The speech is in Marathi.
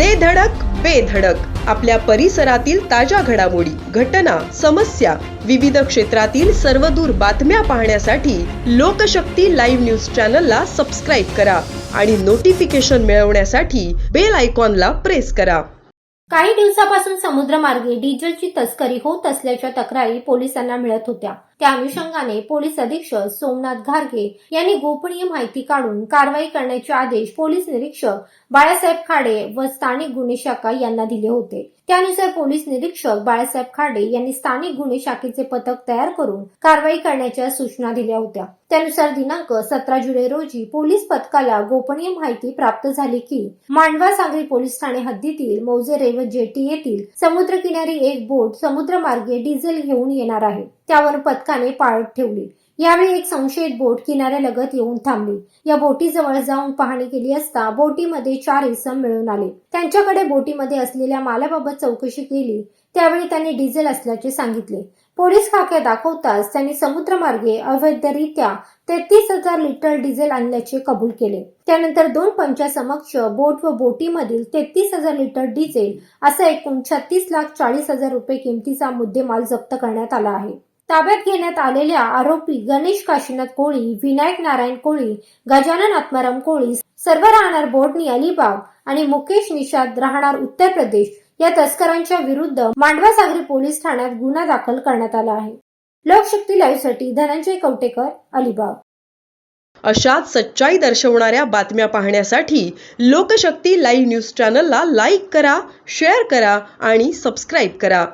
दे धडक बेधडक आपल्या परिसरातील ताज्या घडामोडी घटना समस्या विविध क्षेत्रातील सर्वदूर बातम्या पाहण्यासाठी लोकशक्ती लाईव्ह न्यूज चॅनलला सबस्क्राईब करा आणि नोटिफिकेशन मिळवण्यासाठी बेल आयकॉनला प्रेस करा. काही दिवसापासून समुद्रमार्गे डिझेलची तस्करी होत असल्याच्या तक्रारी पोलिसांना मिळत होत्या. त्या अनुषंगाने पोलीस अधीक्षक सोमनाथ घारगे यांनी गोपनीय माहिती काढून कारवाई करण्याचे आदेश पोलीस निरीक्षक बाळासाहेब खाडे व स्थानिक गुन्हे शाखा यांना दिले होते. त्यानुसार पोलीस निरीक्षक बाळासाहेब खाडे यांनी स्थानिक गुन्हे शाखेचे पथक तयार करून कारवाई करण्याच्या सूचना दिल्या होत्या. त्यानुसार दिनांक सतरा जुलै रोजी पोलीस पथकाला गोपनीय माहिती प्राप्त झाली की मांडवा सागरी पोलीस ठाणे हद्दीतील मौजे रेव जेटी येथील समुद्रकिनारी एक बोट समुद्रमार्गे डिझेल घेऊन येणार आहे. त्यावर पथकाने पाळत ठेवली. यावेळी एक संशयित बोट किनाऱ्यालगत येऊन थांबली. या बोटीजवळ जाऊन पाहणी केली असता बोटीमध्ये चार इसम मिळून आले. त्यांच्याकडे बोटीमध्ये असलेल्या मालाबाबत चौकशी केली. त्यावेळी त्यांनी डिझेल असल्याचे सांगितले. पोलीस खाक्या दाखवताच त्यांनी समुद्रमार्गे अवैधरित्या तेहतीस हजार लिटर डिझेल आणल्याचे कबूल केले. त्यानंतर दोन पंचासमक्ष बोट व बोटीमधील तेहतीस हजार लिटर डिझेल असा एकूण छत्तीस लाख चाळीस हजार रुपये किमतीचा मुद्देमाल जप्त करण्यात आला आहे. ताब्यात घेण्यात आलेल्या आरोपी गणेश काशीनाथ कोळी विनायक नारायण कोळी गजानन आत्माराम कोळी सर्व राहणार बोर्डनी अलिबाग आणि मुकेश निषाद राहणार उत्तर प्रदेश या तस्करांच्या विरुद्ध मांडवा सागरी पोलीस ठाण्यात गुन्हा दाखल करण्यात आला आहे. लोकशक्ती लाईव्हसाठी धनंजय कवटेकर अलिबाग. अशाच सच्चाई दर्शवणाऱ्या बातम्या पाहण्यासाठी लोकशक्ती लाईव्ह न्यूज चॅनलला लाईक करा शेअर करा आणि सबस्क्राईब करा.